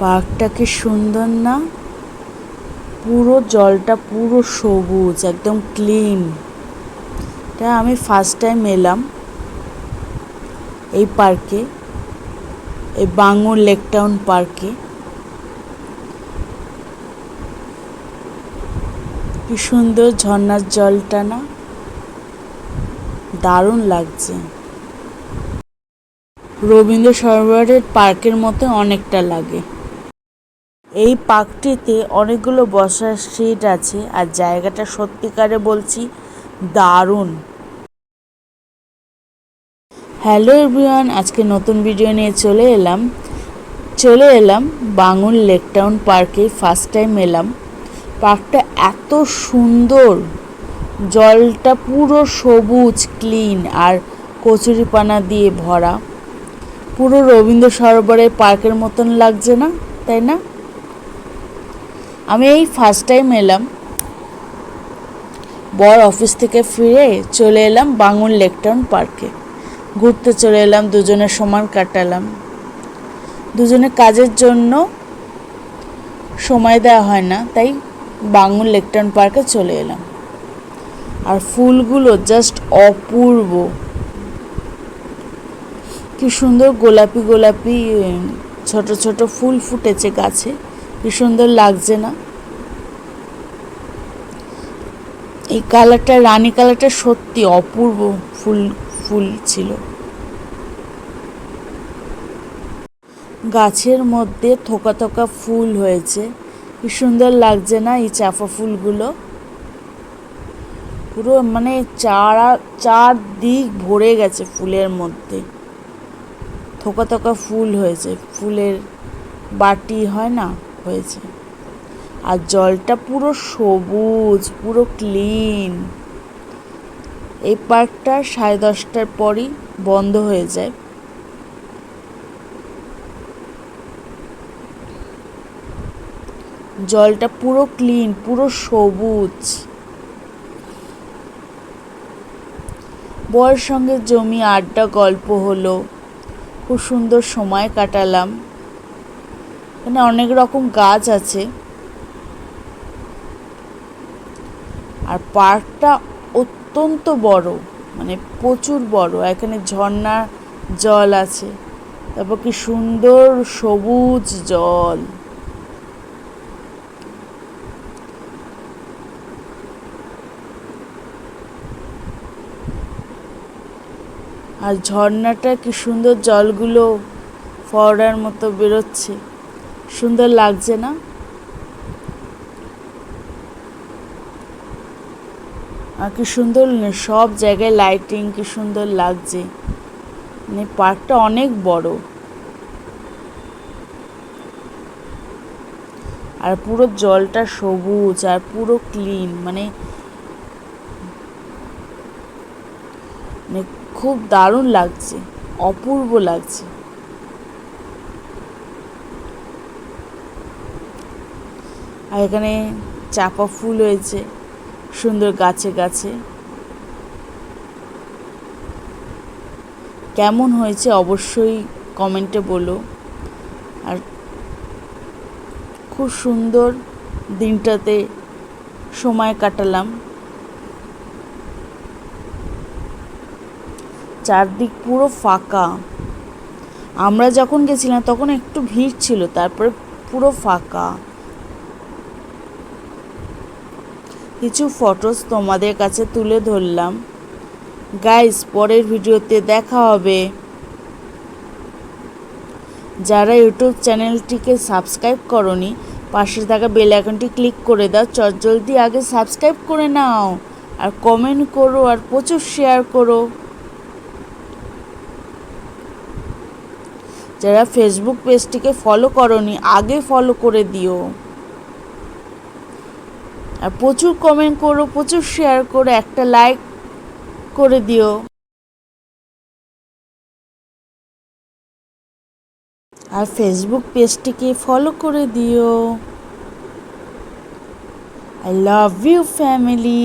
পার্কটা কি সুন্দর না? পুরো জলটা পুরো সবুজ, একদম ক্লিন। এটা আমি ফার্স্ট টাইম এলাম এই পার্কে, এই বাঙুর লেক টাউন পার্কে। কি সুন্দর ঝর্ণার জলটা না? দারুণ লাগছে। রবীন্দ্র সরোবরের পার্কের মতো অনেকটা লাগে। এই পার্কটিতে অনেকগুলো বসার সিট আছে আর জায়গাটা সত্যিকারে বলছি দারুণ। হ্যালো এভরিওয়ান, আজকে নতুন ভিডিও নিয়ে চলে এলাম। চলে এলাম বাঙুর লেক টাউন পার্কে ফার্স্ট টাইম এলাম। পার্কটা এত সুন্দর, জলটা পুরো সবুজ ক্লিন আর কচুরিপানা দিয়ে ভরা। পুরো রবীন্দ্র সরোবরের পার্কের মতন লাগছে না, তাই না? আমি এই ফার্স্ট টাইম এলাম, বর অফিস থেকে ফিরে চলে এলাম বাঙুর লেকটাউন পার্কে ঘুরতে চলে এলাম, দুজনে সমান কাটালাম। দুজনে কাজের জন্য সময় দেওয়া হয় না, তাই বাঙুর লেকটাউন পার্কে চলে এলাম। আর ফুলগুলো জাস্ট অপূর্ব। কি সুন্দর গোলাপি গোলাপি ছোট ছোট ফুল ফুটেছে গাছে। কি সুন্দর লাগছে না। এই কালারটা, রানী কালারটা সত্যি অপূর্ব ফুল ফুল ছিল। গাছের মধ্যে থোকা থোকা ফুল হয়েছে। কি সুন্দর লাগছে না এই চাফা ফুলগুলো? পুরো মানে চারা চার দিক ভরে গেছে ফুলের মধ্যে। থোকা থোকা ফুল হয়েছে। ফুলের বাটি হয় না? হয়েছে। আর জলটা পুরো সবুজ, পুরো ক্লিন এই পার্কটা সাড়ে দশটার পরই বন্ধ হয়ে যায়। জলটা পুরো ক্লিন পুরো সবুজ। বয়ের সঙ্গে জমি, আড্ডা, গল্প হলো। খুব সুন্দর সময় কাটালাম। এখানে অনেক রকম গাছ আছে। আর পার্কটা অত্যন্ত বড় মানে প্রচুর বড়। এখানে ঝর্ণা জল আছে, তারপর কি সুন্দর সবুজ জল। আর ঝর্ণাটা কি সুন্দর জলগুলো ফওয়ারার মতো বেরোচ্ছে। সুন্দর লাগছে না? আর কি সুন্দর সব জায়গায় লাইটিং কি সুন্দর লাগছে। মানে পার্কটা অনেক বড়। আর পুরো জলটা সবুজ, আর পুরো ক্লিন মানে মানে খুব দারুণ লাগছে, অপূর্ব লাগছে। আর এখানে চাপা ফুল হয়েছে, সুন্দর গাছে গাছে। কেমন হয়েছে অবশ্যই কমেন্টে বলো। আর খুব সুন্দর দিনটাতে সময় কাটালাম। চারদিক পুরো ফাঁকা। আমরা যখন গেছিলাম তখন একটু ভিড় ছিল, তারপরে পুরো ফাঁকা। কিছু ফটোস তোমাদের কাছে তুলে ধরলাম। গাইস পরের ভিডিওতে দেখা হবে। যারা ইউটিউব চ্যানেলটিকে সাবস্ক্রাইব করনি, পাশে থাকা বেল আইকনটি ক্লিক করে দাও। চটজলদি আগে সাবস্ক্রাইব করে নাও আর কমেন্ট করো আর প্রচুর শেয়ার করো। যারা ফেসবুক পেজটিকে ফলো করনি, আগে ফলো করে দিও। আর প্রচুর কমেন্ট করো, প্রচুর শেয়ার করো, একটা লাইক করে দিও। আর ফেসবুক পেজটিকে ফলো করে দিও। I love you family